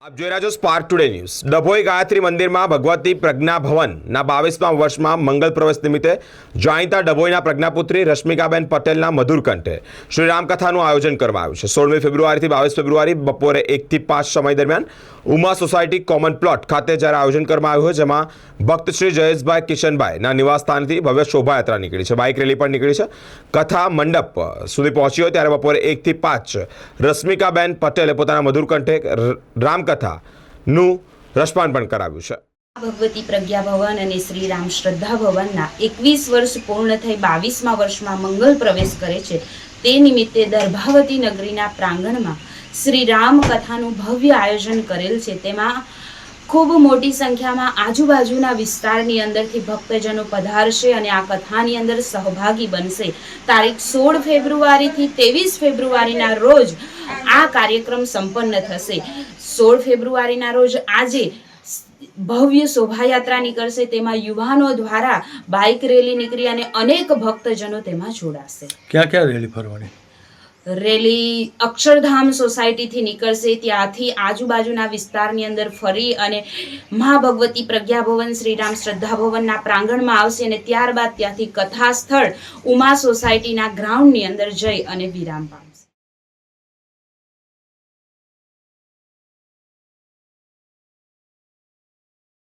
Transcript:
આપ જોઈ રહ્યા છો Spark Today News Dabhoi Gayatri મંદિરમાં ભગવતી પ્રજ્ઞા ભવનના બાવીસમા વર્ષમાં મંગલ પ્રવેશ નિમિત્તે જાણીતા ડભોઈના પ્રજ્ઞાપુત્રી રશ્મિકાબેન પટેલના મધુર કંઠે શ્રી રામકથાનું આયોજન કરવામાં આવ્યું છે. સોળમી ફેબ્રુઆરીથી બાવીસ ફેબ્રુઆરી બપોરે એકથી પાંચ સમય દરમિયાન ઉમા સોસાયટી કોમન પ્લોટ ખાતે જ્યારે આયોજન કરવામાં આવ્યું છે જેમાં ભક્ત શ્રી જયેશભાઈ કિશનભાઈના નિવાસસ્થાનથી ભવ્ય શોભાયાત્રા નીકળી છે. બાઇક રેલી પણ નીકળી છે. કથા મંડપ સુધી પહોંચી હોય ત્યારે બપોરે એકથી પાંચ રશ્મિકાબેન પટેલે પોતાના મધુર કંઠે ર- રસપાન પણ કરાવ્યું છે. ભગવતી પ્રજ્ઞા ભવન અને શ્રી રામ શ્રદ્ધા ભવનના એકવીસ વર્ષ પૂર્ણ થઈ બાવીસમાં વર્ષમાં મંગલ પ્રવેશ કરે છે. તે નિમિત્તે દર્ભાવતી નગરીના પ્રાંગણમાં શ્રી રામ કથાનું ભવ્ય આયોજન કરેલ છે. તેમાં ખૂબ મોટી સંખ્યામાં આજુબાજુના વિસ્તારની અંદરથી ભક્તજનો પધારશે અને આ કથાની અંદર સહભાગી બનશે. તારીખ સોળ ફેબ્રુઆરીથી ત્રેવીસ ફેબ્રુઆરીના રોજ આ કાર્યક્રમ સંપન્ન થશે. સોળ ફેબ્રુઆરીના રોજ આજે ભવ્ય શોભાયાત્રા નીકળશે. તેમાં યુવાનો દ્વારા બાઇક રેલી નીકળી અને અનેક ભક્તજનો તેમાં જોડાશે. ક્યાં ક્યાં રેલી ફરવાની? રેલી અક્ષરધામ સોસાયટીથી નીકળશે. ત્યાંથી આજુબાજુના વિસ્તારની અંદર ફરી અને મહા ભગવતી પ્રજ્ઞાભવન, શ્રીરામ શ્રદ્ધાભવનના પ્રાંગણમાં આવશે અને ત્યારબાદ ત્યાંથી કથા સ્થળ ઉમા સોસાયટીના ગ્રાઉન્ડની અંદર જઈ અને વિરામ પામશે